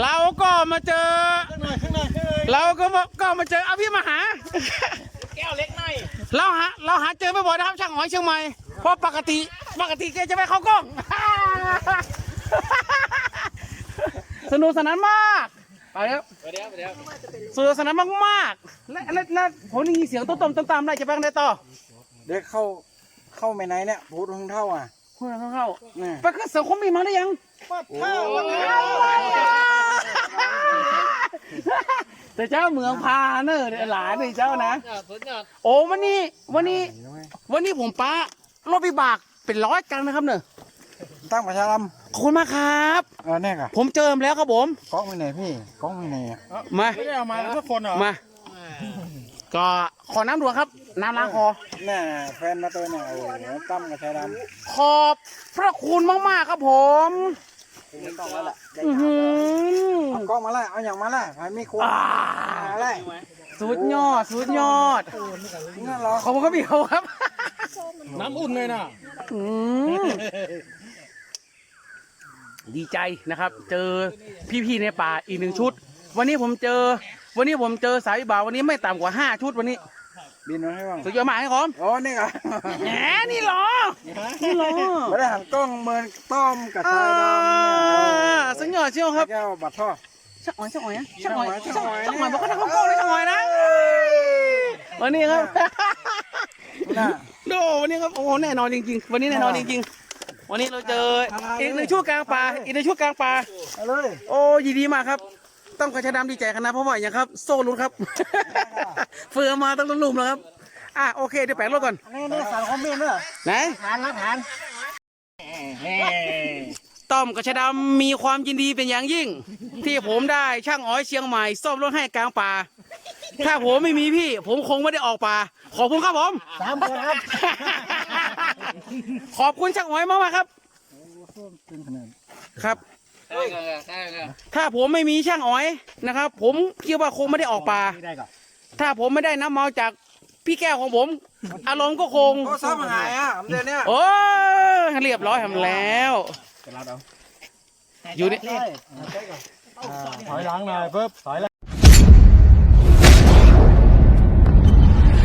เราก็มาเจอเราก็มาก็มาเจอเอาพี่มาหา แก้วเล็กหน่อยเราหาเราหาเจอไม่บ่อยนะครับช่างหอยเชียงใหม่เพราะปกติปกติแกจะไม่เข้ากล้อง สนุกสนานมากไปแล้วเดี๋ยวเดี๋ยวสนุกสนานมากๆและและและผมได้ยินเสียงต้มต้มตามๆได้จะไปกันได้ต่อเด็กเข้าเข้าไปไหนเนี่ยพูดทั้งเท่าอะคุณเข้าเข้านี่ไปขึ้นสังคมมีมาได้ยังข้าว แต่เจ้าเมืองพาเนอะเดี๋ยวหลานนี่เจ้านะ สุดยอดโอ้วันนี้วันนี้ วันนี้ผมป้ารถวิบากเป็นร้อยกันนะครับเนอะตั้งประชาลขอบคุณมากครับำเออเนี่ยค่ะผมเจิมแล้วครับผม กล้องไปไหนพี่กล้องไปไหนอะมา ไม่ได้เอามาทุกคนเหรอมา ก็ขอน้ำด่วนครับ น้ำล้างคอน่ะแฟนมาตัวเนี่ยโอ้โหตั้มประชาลขอบพระคุณมาก ๆ ครับผมำไม่ต้องแล้วแหละอื้อหือเอาก ล้องมาละเอาอย่างมาละใครไม่ควรอ่าอะไรสุดยอดสุดยอดงั้นเหรอขอบคุณครับพี่เขาครับน้ำอุ่นเลยนะอืมดีใจนะครับ เจอพี่ๆในป่าอีกหนึ่งชุด วันนี้ผมเจอ วันนี้ผมเจอสายบ่าววันนี้ไม่ต่ำกว่าห้าชุดวันนี้บินมาให้บ้างสุดยอดมากครับผมโอ้นี่ค่ะแหมนี่เหรอนี่เหรอไม่ได้หันกล้องเหมือนต้อมกับอ่าชายดำเนี่ยสุดยอดเชียวครับ แก้วบัตรท่อ ช่างอ๋อยช่างอ๋อยนะช่างอ๋อยช่าช่างงอ๋อ๋ออยยช่างอ๋อยบอกว่าทำข้าวกล้องเลยช่างอ๋อยนะวันนี้ครับน่ะโดวันนี้ครับโอ้โหแน่นอนจริง ๆ วันนี้แน่นอนจริง ๆ วันนี้เราเจออีกหนึ่งชั่วกลางป่าอีกหนึ่งชั่วกลางป่าเอาเลยโอ้ยินดีมากครับ ต้องกระชาดำดีใจกันนะเพราะว่าอย่างครับโซ่ลุ้นครับเฟือมาต้องลุ่มๆแล้วครับอะโอเคเดี๋ยวแปะรถก่อนนี่นี่สั่งคอมเมนต์เนอะไหนฐานรักฐาน ต้อมกระชาดำมีความยินดีเป็นอย่างยิ่ง ที่ผมได้ช่างอ้อยเชียงใหม่ซ่อมรถให้กลางป่า ถ้าผมไม่มีพี่ ผมคงไม่ได้ออกป่า ขอบคุณครับผมสามคนครับขอบคุณช่างอ้อยมากๆครับครับใช่กันใช่กันถ้าผมไม่มีช่างอ้อยนะครับ ผมคิดว่าคงไม่ได้ออกป่าได้ก่อนถ้าผมไม่ได้น้ำเมาจาก พี่แก้วของผม อารมณ์ก็คง โอ้ซ้อมหายอะผมเดือนเนี้ยโอ้ยเรียบร้อยทำแล้วอยู่นี่ ถอยหลังหน่อยเพิ่มถอยหลัง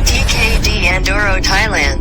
TKD Andoro Thailand